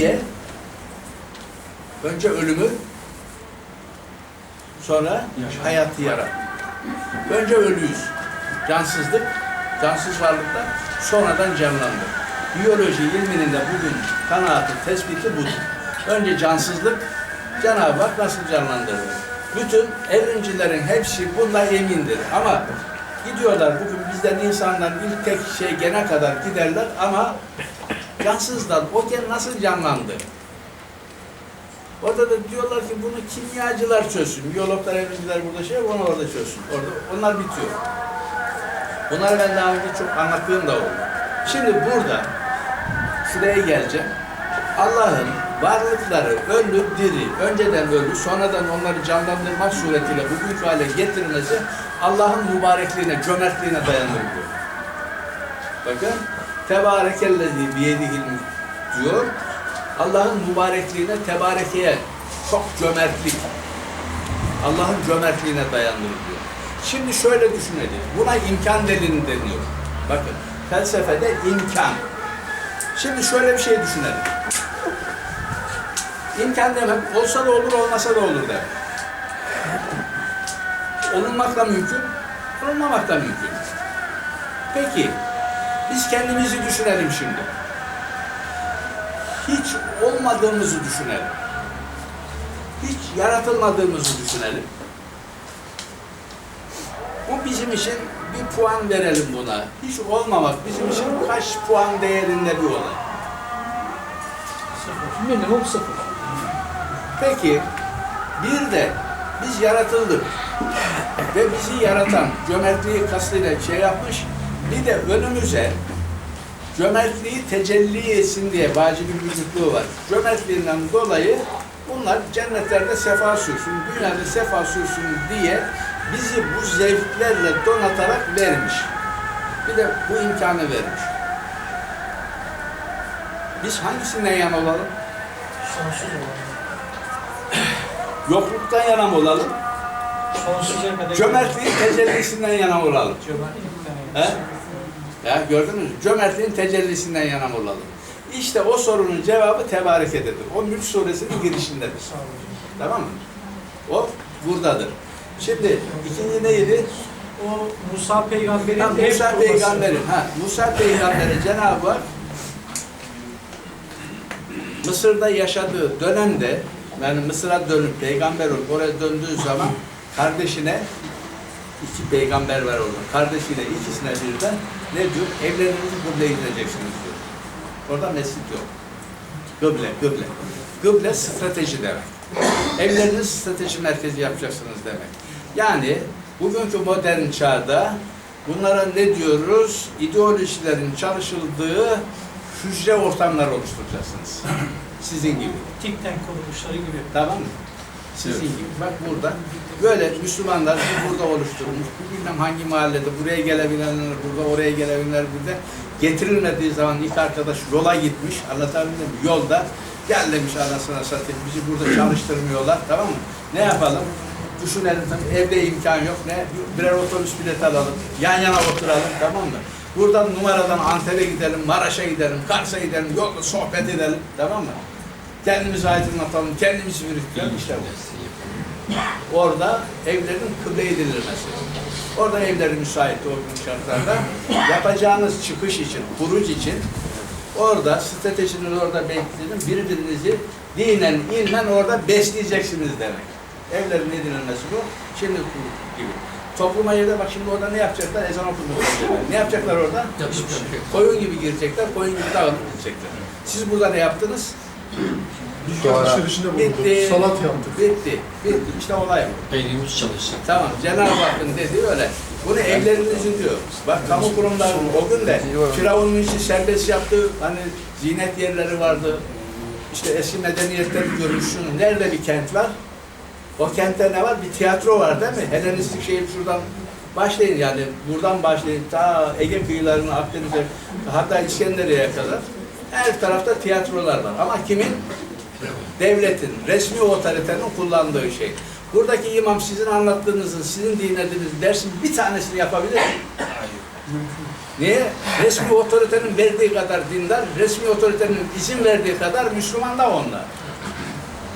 diye önce ölümü sonra hayatı yarat. Önce ölüyüz. Cansızlık, cansız varlıklar sonradan canlandı. Biyoloji ilminin de bugün kanaatı, tespiti budur. Önce cansızlık, Cenab-ı Hak nasıl canlandırır? Bütün evrimcilerin hepsi bundan emindir. Ama gidiyorlar bugün bizden insanlar ilk tek şey gene kadar giderler ama cansızlar o gen nasıl canlandı? Orada da diyorlar ki bunu kimyacılar çözsün. Biyologlar, evrimciler burada şey, onu orada çözsün. Orada, onlar bitiyor. Bunları ben daha önce çok anlattığım da oldu. Şimdi burada, şuraya geleceğim. Allah'ın varlıkları ölü, diri, önceden ölü, sonradan onları canlandırmak suretiyle bugünkü hale getirmesi Allah'ın mübarekliğine, cömertliğine dayanır diyor. Bakın, tebarekellezi biyedihil diyor. Allah'ın mübarekliğine, tebarekeye çok cömertlik. Allah'ın cömertliğine dayanır diyor. Şimdi şöyle düşünelim. Buna imkan delili deniyor. Bakın felsefede imkan. Şimdi şöyle bir şey düşünelim. İmkan demek olsa da olur, olmasa da olur demek. Olunmak da mümkün, olmamak da mümkün. Peki, biz kendimizi düşünelim şimdi hiç olmadığımızı düşünelim. Hiç yaratılmadığımızı düşünelim. Bu bizim için bir puan verelim buna. Hiç olmamak bizim için kaç puan değerinde bir olay. Minimum sıfır. Peki bir de biz yaratıldık ve bizi yaratan cömertliği kastıyla şey yapmış bir de önümüze cömertliği tecelli etsin diye bir vücutluğu var. Cömertliğinden dolayı bunlar cennetlerde sefa sürsün, dünyada sefa sürsün diye bizi bu zevklerle donatarak vermiş. Bir de bu imkanı vermiş. Biz hangisinden yana olalım? Sonsuz olan. Yokluktan yana mı olalım? Sonsuza kadar. Cömertliğin tecellisinden yana olalım? Cömertlikten. He? Ya gördünüz mü? Cömertliğin tecellisinden yana mı olalım? İşte o sorunun cevabı tebarekededir. O Mülk suresinin girişindedir. Tamam mı? O buradadır. Şimdi ikinci neydi? O Musa peygamberin Ha, Musa peygamberin. Ha, Musa peygamberi Cenab-ı Hak Mısır'da yaşadığı dönemde yani Mısır'a dönüp peygamber olup oraya döndüğü zaman kardeşine iki peygamber var orada. Kardeşiyle ikisine birden ne diyor? Evlerinizi kıbleye gideceksiniz diyor. Orada mescit yok. Kıble, kıble. Kıble strateji demek. Evlerinizi strateji merkezi yapacaksınız demek. Yani bugünkü modern çağda bunlara ne diyoruz? İdeolojilerin çalışıldığı hücre ortamlar oluşturacaksınız. Sizin gibi. Think tank kuruluşları gibi. Tamam mı? Sizin gibi. Bak burada böyle Müslümanlar burada oluşturulmuş. Bilmem hangi mahallede buraya gelebilenler burada, oraya gelebilenler burada. Getirilmediği zaman ilk arkadaş yola gitmiş. Anlatabildim mi? Yolda gel demiş anasına satayım. Bizi burada çalıştırmıyorlar. Tamam mı? Ne yapalım? Düşünelim tabii evde imkan yok. Ne? Birer otobüs bileti alalım. Yan yana oturalım. Tamam mı? Buradan numaradan Antep'e gidelim, Maraş'a gidelim, Kars'a gidelim, yolda sohbet edelim. Tamam mı? Kendimizi aydınlatalım, kendimizi yürütelim işte bu. Orada evlerin kıble edilmesi. Orada evlerin müsait o gün şartlarda yapacağınız çıkış için, kuruc için orada stratejinin orada bekleyin birbirinizi dinen, ilmen orada besleyeceksiniz demek. Evlerin edinilmesi bu. Şimdi gibi. Topluma yerde bak şimdi orada ne yapacaklar? Ezan okunacaklar. Ne yapacaklar orada? Koyun gibi girecekler, koyun gibi dağılıp gidecekler. Siz burada ne yaptınız? Dükkan alışverişinde bulunduk. Bitti. Salat yaptık. Bitti. Bitti. İşte olay bu. Beynimiz çalışacak. Tamam. Cenab-ı Hakk'ın dediği öyle. Bunu evlerinizin diyor. Bak kamu kurumlarının o gün de Firavun'un işi serbest yaptığı hani zinet yerleri vardı. İşte eski medeniyetleri görmüşsün. Nerede bir kent var? O kentte ne var? Bir tiyatro var değil mi? Helenistik şehir şuradan başlayın yani buradan başlayın ta Ege kıyılarına Akdeniz'e hatta İskenderiye'ye kadar her tarafta tiyatrolar var. Ama kimin? Devletin, resmi otoritenin kullandığı şey. Buradaki imam sizin anlattığınızın, sizin dinlediğiniz dersin bir tanesini yapabilir mi? Niye? Resmi otoritenin verdiği kadar dindar, resmi otoritenin izin verdiği kadar Müslüman da onlar.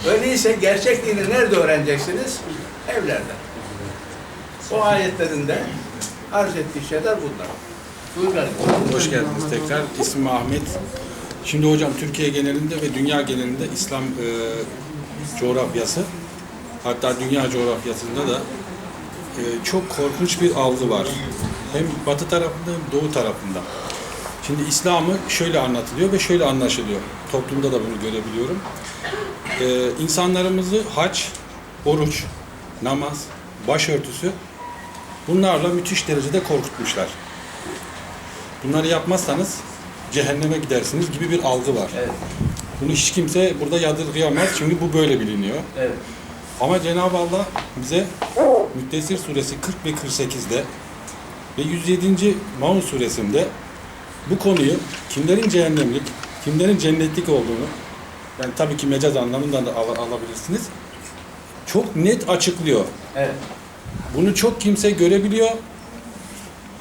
Öyleyse gerçek dini nerede öğreneceksiniz? Evlerde. O ayetlerinde arz ettiği şeyler bunlar. Buyurun. Hoş geldiniz tekrar. İsmim Ahmet. Şimdi hocam Türkiye genelinde ve dünya genelinde İslam e, coğrafyası hatta dünya coğrafyasında da e, çok korkunç bir algı var. Hem batı tarafında hem doğu tarafında. Şimdi İslam'ı şöyle anlatılıyor ve şöyle anlaşılıyor. Toplumda da bunu görebiliyorum. E, insanlarımızı hac, oruç, namaz, başörtüsü bunlarla müthiş derecede korkutmuşlar. Bunları yapmazsanız cehenneme gidersiniz gibi bir algı var. Evet, Bunu hiç kimse burada yadırgayamaz çünkü bu böyle biliniyor. evet. Ama Cenab-ı Allah bize Müddessir suresi 40 ve 48'de ve 107. Maun suresinde bu konuyu kimlerin cehennemlik, kimlerin cennetlik olduğunu yani tabii ki mecaz anlamından da al- alabilirsiniz. Çok net açıklıyor. Evet. Bunu çok kimse görebiliyor.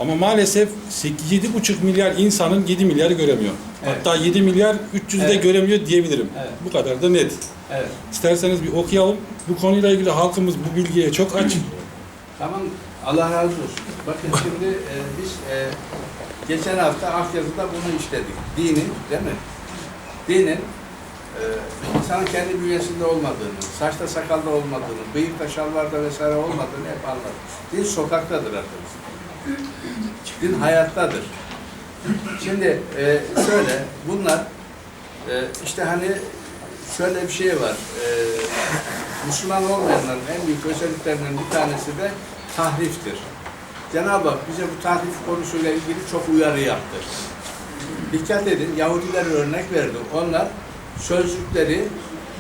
Ama maalesef 7,5 milyar insanın 7 milyarı göremiyor. Evet. Hatta 7 milyar 300'ü de Evet. göremiyor diyebilirim. Evet. Bu kadar da net. Evet. İsterseniz bir okuyalım. Bu konuyla ilgili halkımız bu bilgiye çok aç. Tamam. Allah razı olsun. Bakın şimdi e, biz e, geçen hafta Akyazı'da bunu işledik. Dinin, değil mi? Dinin e, insanın kendi bünyesinde olmadığını, saçta sakalda olmadığını, bıyıkta şalvarda vesaire olmadığını hep anladık. Din sokaktadır arkadaşlar. Din hayattadır. Şimdi e, şöyle, bunlar e, işte hani şöyle bir şey var. E, Müslüman olmayanların en büyük özelliklerinden bir tanesi de tahriftir. Cenab-ı Hak bize bu tahrif konusuyla ilgili çok uyarı yaptı. Dikkat edin, Yahudiler örnek verdi. Onlar sözcükleri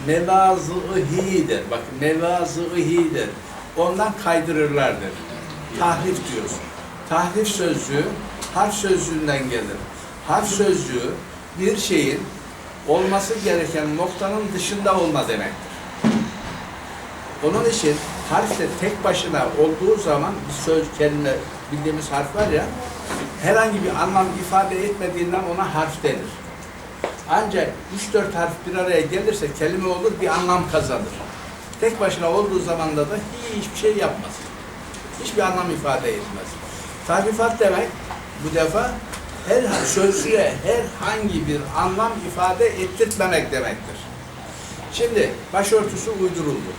mevazı-ıhidir. Bak mevazı-ıhidir. Ondan kaydırırlardır. Tahrif diyoruz. Tahrif sözcüğü harf sözcüğünden gelir. Harf sözcüğü bir şeyin olması gereken noktanın dışında olma demektir. Onun için harf de tek başına olduğu zaman bir söz kelime bildiğimiz harf var ya herhangi bir anlam ifade etmediğinden ona harf denir. Ancak 3-4 harf bir araya gelirse kelime olur bir anlam kazanır. Tek başına olduğu zamanda da hiçbir şey yapmaz. Hiçbir anlam ifade etmez. Tarifat demek bu defa her sözcüğe herhangi bir anlam ifade ettirtmemek demektir. Şimdi başörtüsü uyduruldu.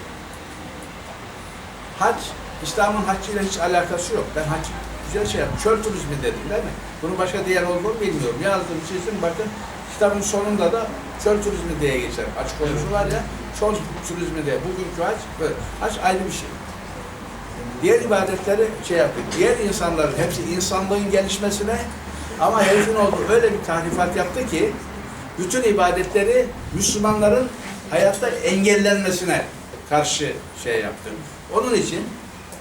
Hac, İslam'ın haccıyla hiç alakası yok. Ben hac güzel şey yaptım. Çöl turizmi dedim değil mi? Bunun başka diğer olduğunu bilmiyorum. Yazdım, çizdim, bakın kitabın sonunda da çöl turizmi diye geçer. Hac konusu var ya, çöl turizmi diye. Bugünkü hac, böyle. Hac ayrı bir şey. Diğer ibadetleri şey yapıyor. Diğer insanların hepsi insanlığın gelişmesine ama herifin olduğu öyle bir tahrifat yaptı ki bütün ibadetleri Müslümanların hayatta engellenmesine karşı şey yaptı. Onun için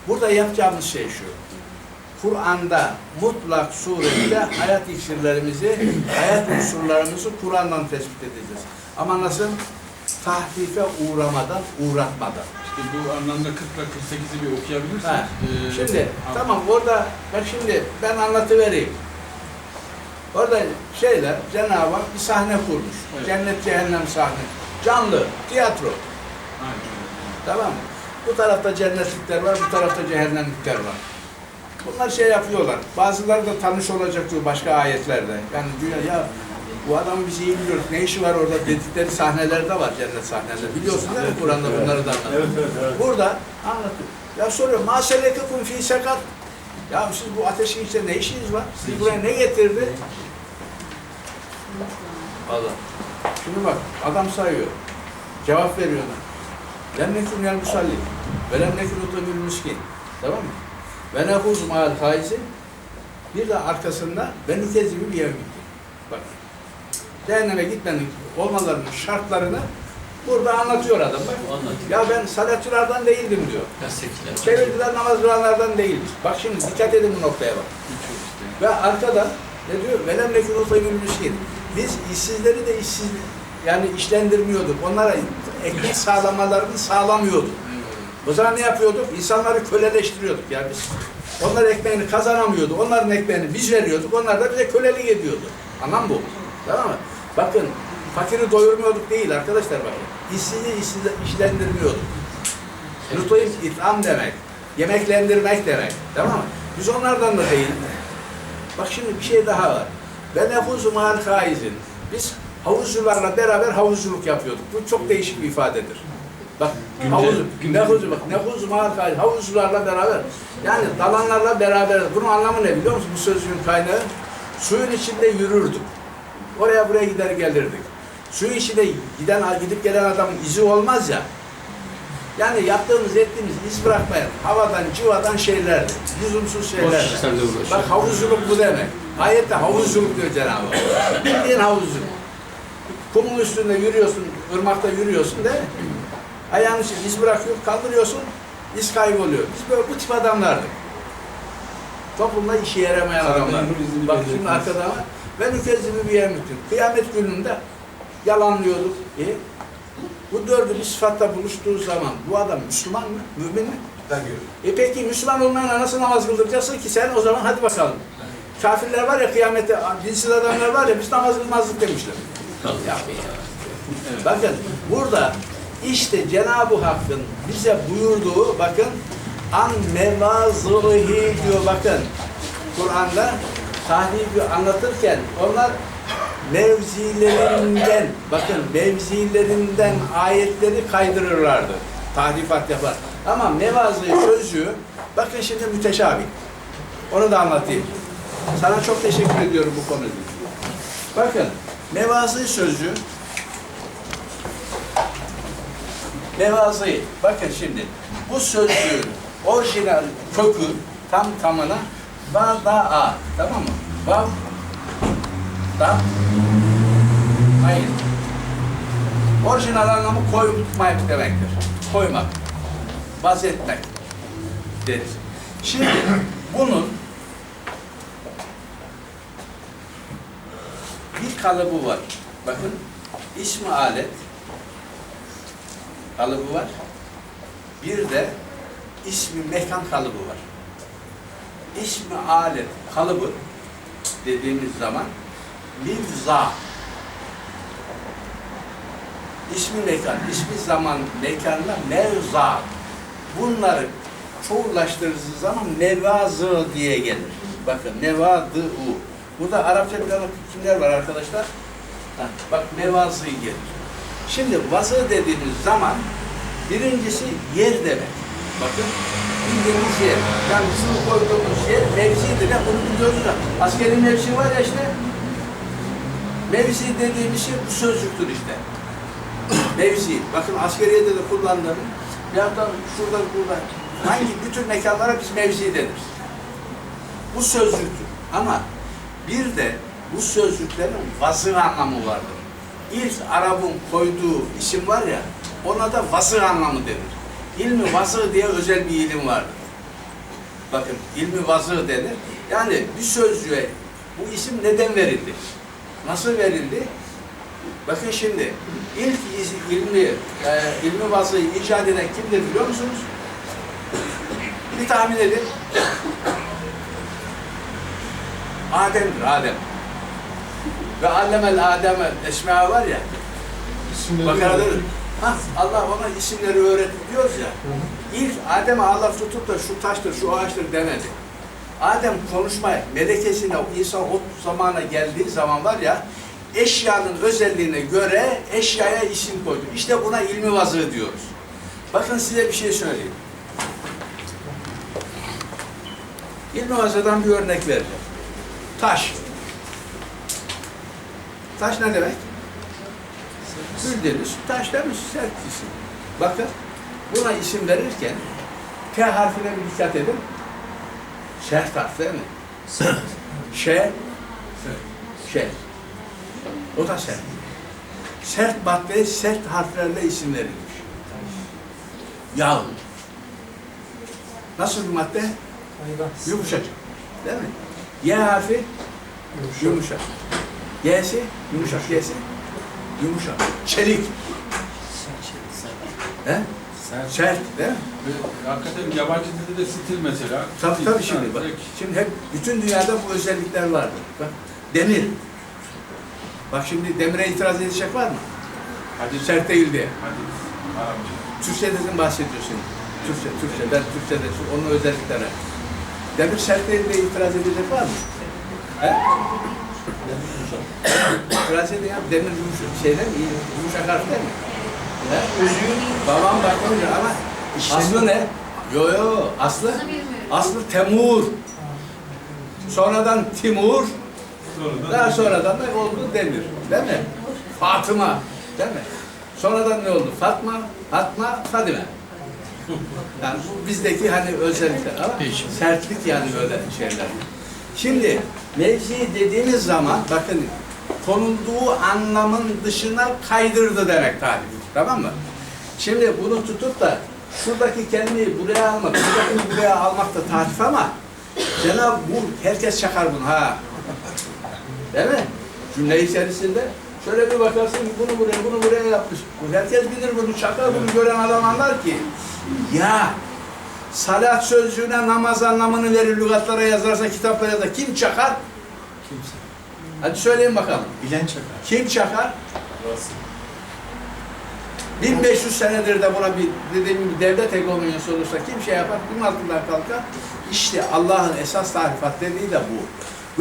burada yapacağımız şey şu. Kur'an'da mutlak surette hayat iksirlerimizi, hayat unsurlarımızı Kur'an'dan tespit edeceğiz. Ama nasıl? Tahrife uğramadan, uğratmadan. İşte bu anlamda 40 ve 48'i bir okuyabilirsiniz. Ha, Ee, Şimdi tamam orada bak şimdi ben anlatıvereyim. Orada şeyler Cenab-ı Hak bir sahne kurmuş. Evet. Cennet cehennem sahne. Canlı, tiyatro. Aynen. Tamam mı? Bu tarafta cennetlikler var, bu tarafta cehennemlikler var. Bunlar şey yapıyorlar. Bazıları da tanış olacak diyor başka ayetlerde. Yani diyor ya bu adam bizi iyi biliyor. Ne işi var orada dedikleri sahneler de var cennet sahneleri. Biliyorsun değil mi Kur'an'da bunları da anlatıyor. Burada anlatıyor. Ya soruyor. Ma selekekum fi sakar. Ya siz bu ateşin içinde ne işiniz var? Siz buraya ne getirdi? Allah. Şimdi bak adam sayıyor. Cevap veriyorlar. Lem nekun yel musalli. Ve lem nekun utumül miskin. Tamam mı? Ve nehuz ma'al faizi. Bir de arkasında ben nükezi bir yer gitti. Bak. Cehenneme gitmenin olmalarının şartlarını burada anlatıyor adam bak. Ya ben salatçılardan değildim diyor. Çevirdiler namaz kılanlardan değilmiş. Bak şimdi dikkat edin bu noktaya bak. Ve arkada ne diyor? Velem utayımül miskin. Biz işsizleri de işsiz yani işlendirmiyorduk. Onlara ekmek sağlamalarını sağlamıyorduk. O zaman ne yapıyorduk? İnsanları köleleştiriyorduk. Yani biz Onlar ekmeğini kazanamıyordu. Onların ekmeğini biz veriyorduk. Onlar da bize kölelik ediyordu. Anlam bu. Tamam mı? Bakın fakiri doyurmuyorduk değil arkadaşlar bakın. İşsizi işsiz- işlendirmiyorduk. Unutmayın itham demek. Yemeklendirmek demek. Tamam mı? Biz onlardan da değil. Bak şimdi bir şey daha var. Ben nefuzu mahal haizin. Biz havuzcularla beraber havuzculuk yapıyorduk. Bu çok değişik bir ifadedir. Bak havuz, nefuzu bak mahal haiz. Havuzcularla beraber. Yani dalanlarla beraber. Bunun anlamı ne biliyor musun? Bu sözcüğün kaynağı. Suyun içinde yürürdük. Oraya buraya gider gelirdik. Suyun içinde giden gidip gelen adamın izi olmaz ya. Yani yaptığımız ettiğimiz iz bırakmayan havadan civadan şeylerdi. Lüzumsuz şeylerdi. Bak havuzculuk bu demek. Ayette havuzculuk diyor Cenab-ı Hak. Bildiğin havuzculuk. Kumun üstünde yürüyorsun, ırmakta yürüyorsun mi? Ayağın için iz bırakıyor, kaldırıyorsun, iz kayboluyor. Biz böyle bu tip adamlardık. Toplumda işe yaramayan adamlar. Bak şimdi arkada var. Ve nükezzimi bir yemiştim. Kıyamet gününde yalanlıyorduk. E, bu dördü bir sıfatta buluştuğu zaman bu adam Müslüman mı? Mümin mi? E peki Müslüman olmayana nasıl namaz kıldıracaksın ki sen o zaman hadi bakalım. Kafirler var ya kıyamette, dinsiz adamlar var ya biz namaz kılmazdık demişler. Ya, bakın burada işte Cenab-ı Hakk'ın bize buyurduğu bakın an mevazıhi diyor bakın Kur'an'da tahribi anlatırken onlar mevzilerinden bakın mevzilerinden ayetleri kaydırırlardı. Tahrifat yapar. Ama mevazı sözcüğü bakın şimdi müteşabih. Onu da anlatayım. Sana çok teşekkür ediyorum bu konuda. Bakın mevazı sözcüğü mevazı bakın şimdi bu sözcüğün orijinal kökü tam tamına vada'a tamam mı? Vav da hayır. Orijinal anlamı koymak demektir. Koymak. Vazetmek deriz. Şimdi bunun bir kalıbı var. Bakın ismi alet kalıbı var. Bir de ismi mekan kalıbı var. İsmi alet kalıbı dediğimiz zaman mivza ismi mekan, ismi zaman mekanla mevza bunları çoğullaştırdığı zaman nevazı diye gelir. Bakın nevadı u. Burada Arapça bilen kimler var arkadaşlar? Ha, bak nevazı gelir. Şimdi vazı dediğimiz zaman birincisi yer demek. Bakın bildiğimiz yer. Yani bizim koyduğumuz yer mevzidir. Ya, bunu biliyoruz da. Askeri mevzi var ya işte. Mevzi dediğimiz şey bu sözcüktür işte. Mevzi. Bakın askeriyede de kullanılır. Ya da şurada burada. Hangi bütün mekanlara biz mevzi denir. Bu sözcüktür. Ama bir de bu sözcüklerin vazı anlamı vardır. İlk Arap'ın koyduğu isim var ya, ona da vazı anlamı denir. İlmi vazı diye özel bir ilim vardır. Bakın ilmi vazı denir. Yani bir sözcüğe bu isim neden verildi? Nasıl verildi? Bakın şimdi ilk ilmi, e, ilmi vazıyı icat eden kimdir biliyor musunuz? Bir tahmin edin. Adem'dir, Adem. Ve allemel Adem'e esma var ya, Bakara'da Allah ona isimleri öğretti diyoruz ya. İlk Adem'e Allah tutup da şu taştır, şu ağaçtır demedi. Adem konuşmaya, melekesine, insan o zamana geldiği zaman var ya, eşyanın özelliğine göre eşyaya isim koydu. İşte buna ilmi vazığı diyoruz. Bakın size bir şey söyleyeyim. İlmi vazıdan bir örnek vereceğim. Taş. Taş ne demek? Bildiğiniz taş değil mi? Sert cisim. Bakın buna isim verirken T harfine bir dikkat edin. Sert harf değil mi? Ş, Ş. O da sert. Sert maddeye sert harflerle isim verilmiş. Yağ. Nasıl bir madde? Yumuşacık. Değil mi? Y harfi yumuşak. Y'si yumuşak. Y'si yumuşak. Çelik. He? Sert. Sert değil mi? Ve Hakikaten yabancı dilde de stil mesela. Tabii Stil. tabii şimdi bak. direkt. Şimdi hep bütün dünyada bu özellikler vardır. Bak demir. Bak şimdi demire itiraz edecek var mı? Hadi Sert değil diye. Hadi. Arapça. Türkçeden bahsediyorsun. Türkçe, Türkçe. Ben Türkçe'de onun özellikleri. Demir sert değil diye itiraz edecek var mı? He? İtiraz edin ya. Demir yumuşak şeyden iyi. Yumuşak harf değil mi? He? Babam bakmıyor ama aslı ne? Yo yo aslı aslı Temur. Sonradan Timur. Daha sonradan da oldu Demir. Değil mi? Fatıma. Değil mi? Sonradan ne oldu? Fatma, Fatma, Fadime. Yani bu bizdeki hani özellikler ama sertlik yani öyle şeyler. Şimdi mevzi dediğimiz zaman bakın konulduğu anlamın dışına kaydırdı demek tarif. Tamam mı? Şimdi bunu tutup da şuradaki kelimeyi buraya almak, buradakini buraya almak da tarif ama Cenab-ı bu herkes çakar bunu ha. Değil mi? Cümle içerisinde şöyle bir bakarsın bunu buraya bunu buraya yapmış. Herkes bilir bunu çakar bunu gören adam anlar ki ya salat sözcüğüne namaz anlamını verir lügatlara yazarsa kitaplara da kim çakar? Kimse. Hadi söyleyin bakalım. Bilen çakar. Kim çakar? 1500 senedir de buna bir dediğim gibi devlet hegemonyası olursa kim şey yapar, kim altından kalkar? İşte Allah'ın esas tarifat dediği de bu.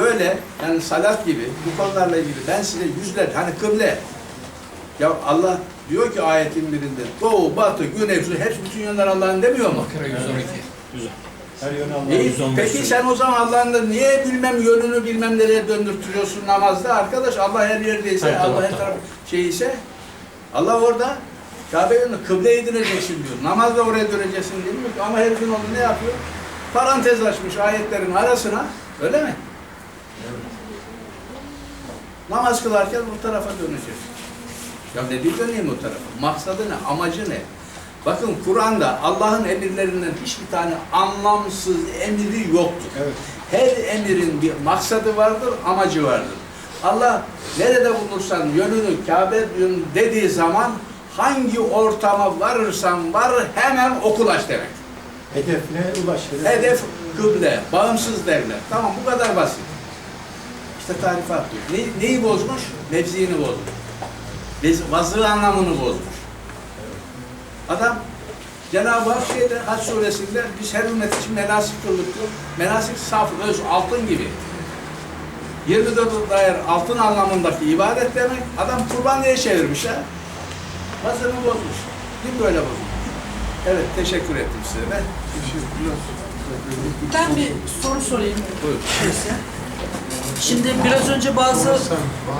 Böyle yani salat gibi bu konularla ilgili ben size yüzler hani kıble ya Allah diyor ki ayetin birinde doğu, batı, güney, kuzey hepsi bütün yönler Allah'ın demiyor mu? Her yönü Allah'a İyi, peki sen o zaman Allah'ın da niye bilmem yönünü bilmem nereye döndürtüyorsun namazda arkadaş Allah her yerdeyse Allah her taraf şey ise Allah orada Kabe yönünü kıble edineceksin diyor. Namazda oraya döneceksin diyor ama herifin onu ne yapıyor? Parantez açmış ayetlerin arasına öyle mi? Namaz kılarken bu tarafa dönecek. Ya ne döneyim o tarafa? Maksadı ne? Amacı ne? Bakın Kur'an'da Allah'ın emirlerinden hiçbir tane anlamsız emri yoktur. Evet. Her emirin bir maksadı vardır, amacı vardır. Allah nerede bulursan yönünü Kabe yönü dediği zaman hangi ortama varırsan var hemen okulaş demek. Hedefine ulaş. Hedef kıble, bağımsız devlet. Tamam bu kadar basit. İşte tarifat diyor. Ne, neyi bozmuş? Mevziini bozmuş. Vazı anlamını bozmuş. Adam Cenab-ı Hak şeyde Hac suresinde biz her ümmet için menasik kıldık diyor. Menasik saf, öz, altın gibi. 24 dair altın anlamındaki ibadet demek. Adam kurban diye çevirmiş ha. Vazını bozmuş. Kim böyle bozmuş? Evet teşekkür ettim size. Ben Ben bir soru sorayım. Buyurun. Neyse. Şimdi biraz önce bazı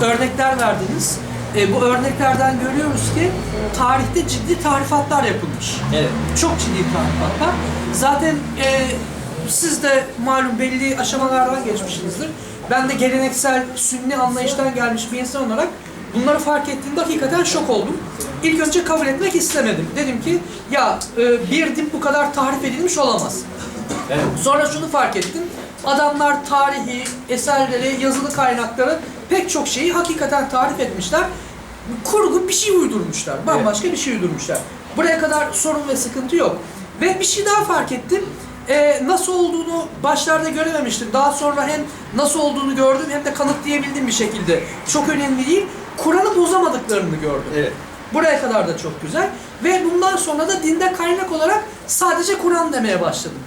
örnekler verdiniz. E, bu örneklerden görüyoruz ki tarihte ciddi tarifatlar yapılmış. Evet. Çok ciddi tarifatlar. Zaten e, siz de malum belli aşamalardan geçmişsinizdir. Ben de geleneksel sünni anlayıştan gelmiş bir insan olarak bunları fark ettiğimde hakikaten şok oldum. İlk önce kabul etmek istemedim. Dedim ki ya e, bir din bu kadar tarif edilmiş olamaz. Evet. Sonra şunu fark ettim. Adamlar tarihi, eserleri, yazılı kaynakları pek çok şeyi hakikaten tarif etmişler. Kurgu bir şey uydurmuşlar. Bambaşka bir şey uydurmuşlar. Buraya kadar sorun ve sıkıntı yok. Ve bir şey daha fark ettim. Ee, nasıl olduğunu başlarda görememiştim. Daha sonra hem nasıl olduğunu gördüm hem de kanıtlayabildim bir şekilde. Çok önemli değil. Kur'an'ı bozamadıklarını gördüm. Evet. Buraya kadar da çok güzel. Ve bundan sonra da dinde kaynak olarak sadece Kur'an demeye başladım.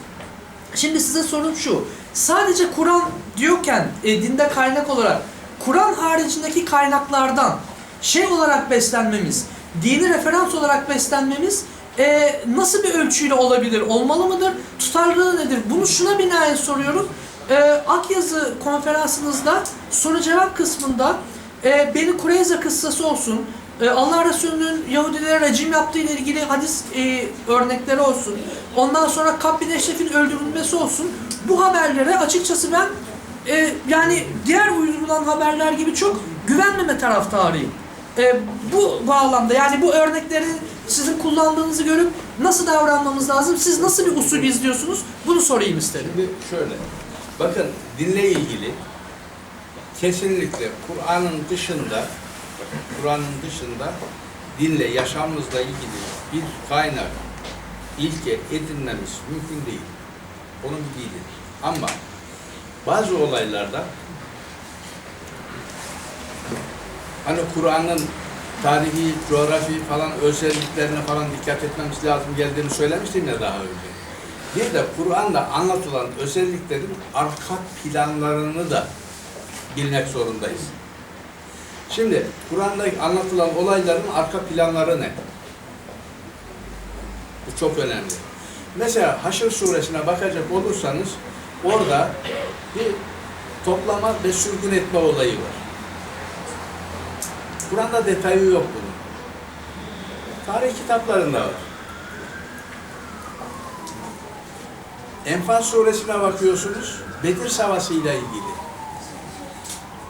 Şimdi size sorum şu. Sadece Kur'an diyorken e, dinde kaynak olarak Kur'an haricindeki kaynaklardan şey olarak beslenmemiz, dini referans olarak beslenmemiz e, nasıl bir ölçüyle olabilir? Olmalı mıdır? Tutarlılığı nedir? Bunu şuna binaen soruyorum. E, Akyazı konferansınızda soru cevap kısmında e, Beni Kureyza kıssası olsun, e, Allah Resulü'nün Yahudilere rejim yaptığı ile ilgili hadis e, örnekleri olsun, ondan sonra Kab bin Eşref'in öldürülmesi olsun, bu haberlere açıkçası ben e, yani diğer uydurulan haberler gibi çok güvenmeme taraftarıyım. E, bu bağlamda yani bu örnekleri sizin kullandığınızı görüp nasıl davranmamız lazım, siz nasıl bir usul izliyorsunuz bunu sorayım istedim. Şimdi şöyle. Bakın dinle ilgili kesinlikle Kur'an'ın dışında Kur'an'ın dışında dinle yaşamımızla ilgili bir kaynak ilke edinmemiz mümkün değil. Onun bir dilidir. Ama bazı olaylarda hani Kur'an'ın tarihi, coğrafi falan özelliklerine falan dikkat etmemiz lazım geldiğini söylemiştim ya daha önce. Bir de Kur'an'da anlatılan özelliklerin arka planlarını da bilmek zorundayız. Şimdi Kur'an'da anlatılan olayların arka planları ne? Bu çok önemli. Mesela Haşr suresine bakacak olursanız orada bir toplama ve sürgün etme olayı var. Kur'an'da detayı yok bunun. Tarih kitaplarında var. Enfal suresine bakıyorsunuz, Bedir Savaşı ile ilgili.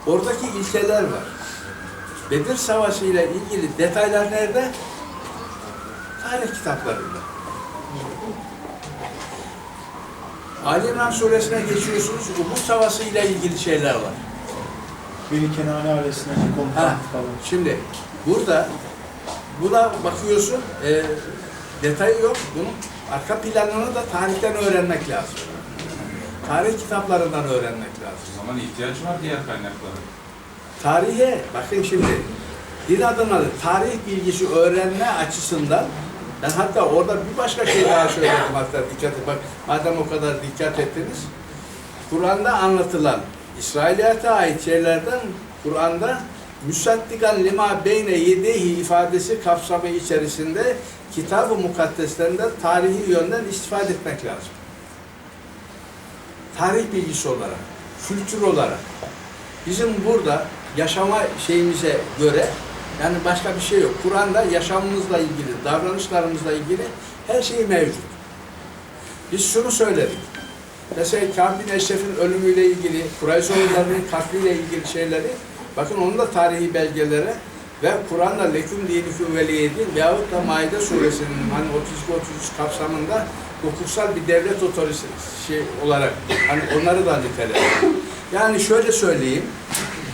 Oradaki ilkeler var. Bedir Savaşı ile ilgili detaylar nerede? Tarih kitaplarında. Ali İmran suresine geçiyorsunuz, Uhud Savaşı ile ilgili şeyler var. Beni Kenane ailesindeki Ha, komutan falan. şimdi burada buna bakıyorsun, e, detayı yok. Bunun arka planını da tarihten öğrenmek lazım. Tarih kitaplarından öğrenmek lazım. O zaman ihtiyaç var diğer kaynaklara. Tarihe, bakın şimdi, din adına tarih bilgisi öğrenme açısından ben hatta orada bir başka şey daha söyledim hatta dikkat et. Bak madem o kadar dikkat ettiniz. Kur'an'da anlatılan İsrailiyete ait şeylerden Kur'an'da müsaddikan lima beyne yedehi ifadesi kapsamı içerisinde kitab-ı mukaddeslerinde tarihi yönden istifade etmek lazım. Tarih bilgisi olarak, kültür olarak. Bizim burada yaşama şeyimize göre yani başka bir şey yok. Kur'an'da yaşamımızla ilgili, davranışlarımızla ilgili her şey mevcut. Biz şunu söyledik. Mesela Kâb bin Eşref'in ölümüyle ilgili, Kureyzoğullarının katliyle ilgili şeyleri, bakın onun da tarihi belgelere ve Kur'an'da leküm dinüküm veliyedi veyahut da Maide suresinin hani 32-33 kapsamında hukuksal bir devlet otoritesi şey olarak hani onları da niteledim. Yani şöyle söyleyeyim,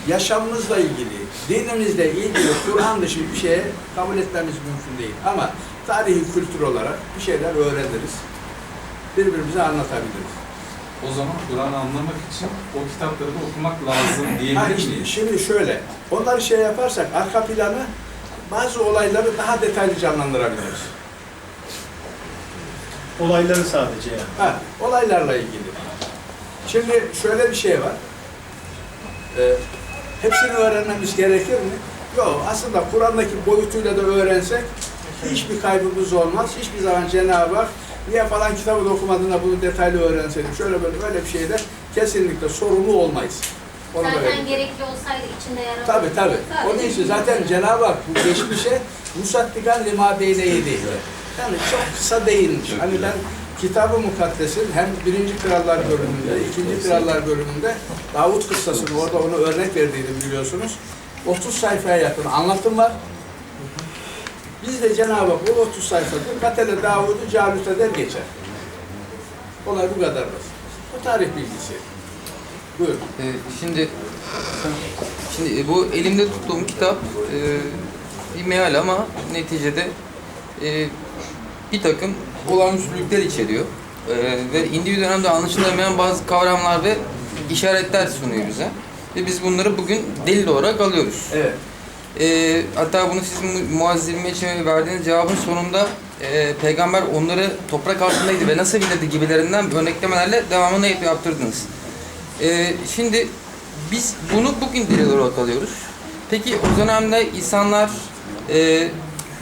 yaşamımızla ilgili, dinimizle ilgili Kur'an dışı bir şeye kabul etmemiz mümkün değil. Ama tarihi kültür olarak bir şeyler öğreniriz. Birbirimize anlatabiliriz. O zaman Kur'an'ı anlamak için o kitapları da okumak lazım diyebilir miyiz? şimdi şöyle, onları şey yaparsak arka planı bazı olayları daha detaylı canlandırabiliriz. Olayları sadece yani. Ha, olaylarla ilgili. Şimdi şöyle bir şey var. Ee, hepsini öğrenmemiz gerekir mi? Yok. Aslında Kur'an'daki boyutuyla da öğrensek hiçbir kaybımız olmaz. Hiçbir zaman Cenab-ı Hak niye falan kitabı da okumadın da bunu detaylı öğrenseydik. Şöyle böyle böyle bir şeyde kesinlikle sorumlu olmayız. Onu Zaten verelim. gerekli olsaydı içinde yer alırdı. Tabii tabii. Onun için zaten Cenab-ı Hak bu geçmişe musaddikan lima beyneydi. Yani çok kısa değinmiş. Hani ben Kitab-ı Mukaddes'in hem birinci krallar bölümünde, ikinci krallar bölümünde Davut kıssasını orada onu örnek verdiğini biliyorsunuz. 30 sayfaya yakın anlatım var. Biz de Cenab-ı Hak bu 30 sayfada Katele Davud'u Calut eder geçer. Olay bu kadar basit. Bu tarih bilgisi. Buyurun. Ee, şimdi şimdi e, bu elimde tuttuğum kitap e, bir meal ama neticede e, bir takım olağanüstülükler içeriyor. E, ve indiği dönemde anlaşılamayan bazı kavramlar ve işaretler sunuyor bize. Ve biz bunları bugün delil olarak alıyoruz. Evet. E, hatta bunu sizin Muazzez İlmi için verdiğiniz cevabın sonunda e, peygamber onları toprak altındaydı ve nasıl bilirdi gibilerinden örneklemelerle devamını hep yaptırdınız. E, şimdi biz bunu bugün delil olarak alıyoruz. Peki o dönemde insanlar e,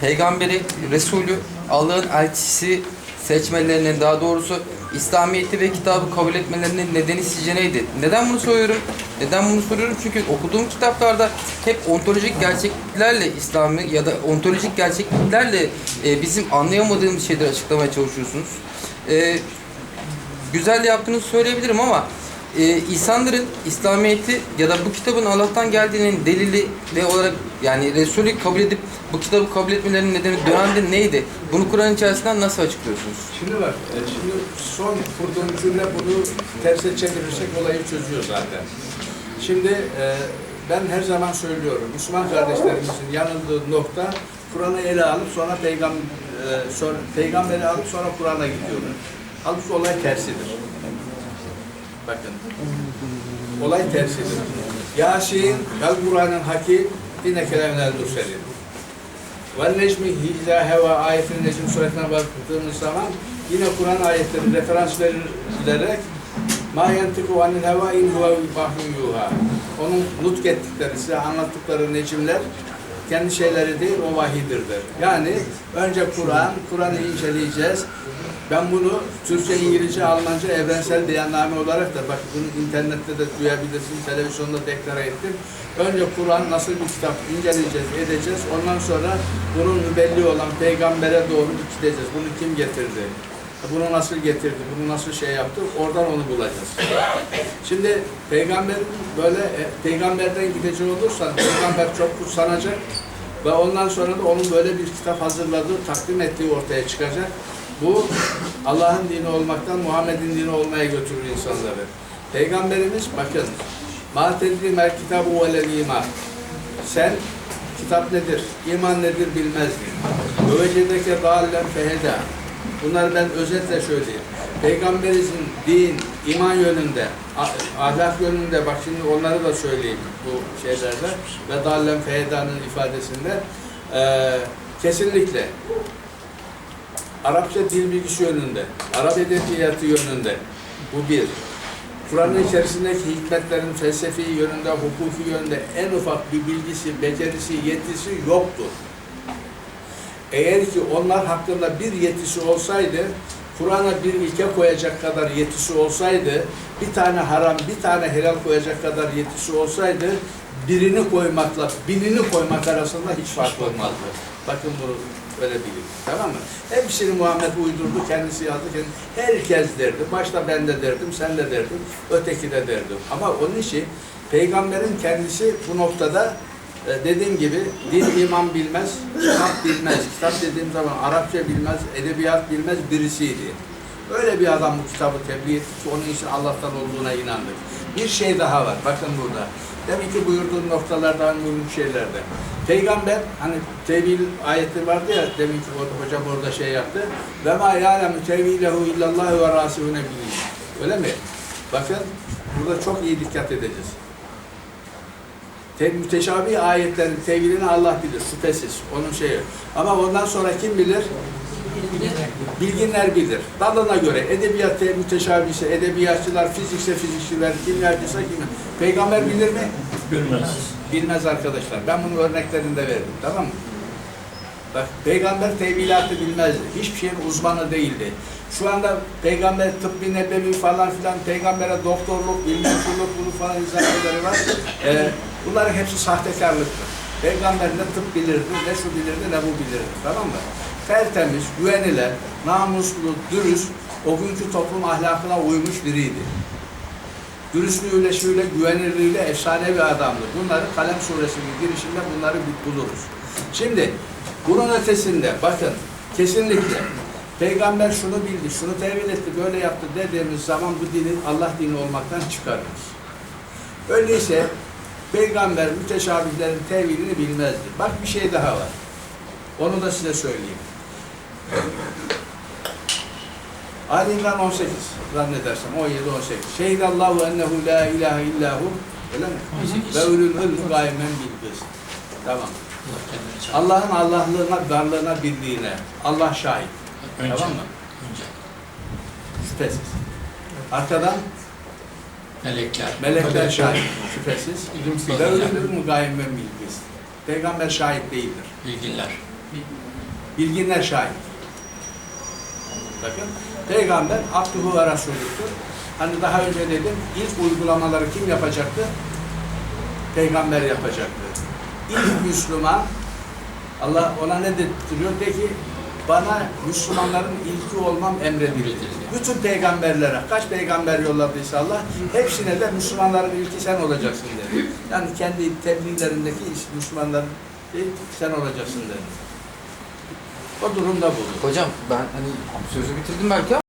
peygamberi, Resulü, Allah'ın elçisi seçmelerinin daha doğrusu İslamiyet'i ve kitabı kabul etmelerinin nedeni sizce neydi? Neden bunu soruyorum? Neden bunu soruyorum? Çünkü okuduğum kitaplarda hep ontolojik gerçekliklerle İslam'ı ya da ontolojik gerçekliklerle e, bizim anlayamadığımız şeyleri açıklamaya çalışıyorsunuz. E, güzel yaptığınızı söyleyebilirim ama e, insanların İslamiyet'i ya da bu kitabın Allah'tan geldiğinin delili ve olarak yani Resulü kabul edip bu kitabı kabul etmelerinin nedeni dönemde neydi? Bunu Kur'an içerisinden nasıl açıklıyorsunuz? Şimdi bak, e, şimdi son kurduğum cümle bunu terse çevirirsek olayı çözüyor zaten. Şimdi e, ben her zaman söylüyorum, Müslüman kardeşlerimizin yanıldığı nokta Kur'an'ı ele alıp sonra peygamber e, sonra peygamberi alıp sonra Kur'an'a gidiyorlar. Halbuki olay tersidir. Bakın. Olay tersidir. Yasin, vel Kur'an'ın hakim, inneke leminel murselin. Vel necmi hiza heva ayetinin Necm suretine baktığımız zaman yine Kur'an ayetleri referans verilerek ma yantiku anil heva in huve yuha. Onun nutk ettikleri, size anlattıkları necimler kendi şeyleri değil, o vahidir der. Yani önce Kur'an, Kur'an'ı inceleyeceğiz. Ben bunu Türkçe, İngilizce, Almanca evrensel beyanname olarak da bak bunu internette de duyabilirsin, televizyonda tekrar ettim. Önce Kur'an nasıl bir kitap inceleyeceğiz, edeceğiz. Ondan sonra bunun mübelli olan peygambere doğru gideceğiz. Bunu kim getirdi? Bunu nasıl getirdi? Bunu nasıl şey yaptı? Oradan onu bulacağız. Şimdi peygamber böyle e, peygamberden gidecek olursan peygamber çok kutsanacak ve ondan sonra da onun böyle bir kitap hazırladığı, takdim ettiği ortaya çıkacak. Bu Allah'ın dini olmaktan Muhammed'in dini olmaya götürür insanları. Peygamberimiz bakın Ma tedri mer kitabu ve iman. Sen kitap nedir, iman nedir bilmezdin. Övecedeke dâllen feheda. Bunları ben özetle söyleyeyim. Peygamberimizin din, iman yönünde, ahlak yönünde, bak şimdi onları da söyleyeyim bu şeylerde ve dâllen feheda'nın ifadesinde. Ee, kesinlikle Arapça dil bilgisi yönünde, Arap edebiyatı yönünde bu bir. Kur'an'ın içerisindeki hikmetlerin felsefi yönünde, hukuki yönünde en ufak bir bilgisi, becerisi, yetisi yoktur. Eğer ki onlar hakkında bir yetisi olsaydı, Kur'an'a bir ilke koyacak kadar yetisi olsaydı, bir tane haram, bir tane helal koyacak kadar yetisi olsaydı, birini koymakla binini koymak arasında hiç fark olmazdı. Bakın bunu öyle bilin. Tamam mı? Hepsini Muhammed uydurdu, kendisi yazdı. Kendisi. Herkes derdi. Başta ben de derdim, sen de derdin, öteki de derdim. Ama onun için peygamberin kendisi bu noktada e, dediğim gibi din iman bilmez, kitap bilmez. Kitap dediğim zaman Arapça bilmez, edebiyat bilmez birisiydi. Öyle bir adam bu kitabı tebliğ etti onun için Allah'tan olduğuna inandık. Bir şey daha var. Bakın burada. Demin ki buyurduğum noktalardan buyurduğum şeylerde. Peygamber hani tevil ayeti vardı ya demin hocam orada şey yaptı. Ve ma ya'lemu tevilehu illallah ve rasihune bilin. Öyle mi? Bakın burada çok iyi dikkat edeceğiz. Te müteşabih ayetlerin tevilini Allah bilir şüphesiz. Onun şeyi. Ama ondan sonra kim bilir? Bilginler bilir. Dalına göre edebiyat te- müteşabihse edebiyatçılar, fizikse fizikçiler, kimyacıysa kimya. Peygamber bilir mi? Bilmez. Bilmez arkadaşlar. Ben bunu örneklerinde verdim. Tamam mı? Bak peygamber tevilatı bilmezdi. Hiçbir şeyin uzmanı değildi. Şu anda peygamber tıbbi nebevi falan filan peygambere doktorluk, bilmem şuluk bunu falan izahatları var. Ee, bunların hepsi sahtekarlıktır. Peygamber ne tıp bilirdi, ne şu bilirdi, ne bu bilirdi. Tamam mı? Tertemiz, güvenilen, namuslu, dürüst, o günkü toplum ahlakına uymuş biriydi. Dürüstlüğüyle, şöyle güvenirliğiyle efsane bir adamdı. Bunları Kalem Suresinin girişinde bunları buluruz. Şimdi bunun ötesinde bakın kesinlikle Peygamber şunu bildi, şunu tevil etti, böyle yaptı dediğimiz zaman bu dinin Allah dini olmaktan çıkarırız. Öyleyse Peygamber müteşabihlerin tevilini bilmezdi. Bak bir şey daha var. Onu da size söyleyeyim. Ali İmran 18 zannedersem 17 18. Şehidallahu ennehu la ilahe illahu öyle mi? Ve ulul ilmi gaimen bil kıst. Tamam. Allah'ın Allah'lığına, varlığına, birliğine Allah şahit. Tamam mı? Şüphesiz. Arkadan Melekler. melekler şahit. Şüphesiz. Ve ulul ilmi gaimen bil kıst. Peygamber şahit değildir. Bilginler. Bilginler şahit. Bakın, peygamber abduhu ve rasulüdür. Hani daha önce dedim, ilk uygulamaları kim yapacaktı? Peygamber yapacaktı. İlk Müslüman, Allah ona ne dedirtiyor? De ki, bana Müslümanların ilki olmam emredildi. Bütün peygamberlere, kaç peygamber yolladıysa Allah, hepsine de Müslümanların ilki sen olacaksın dedi. Yani kendi tebliğlerindeki Müslümanların ilk sen olacaksın dedi. O durumda bulundu. Hocam ben hani sözü bitirdim belki ama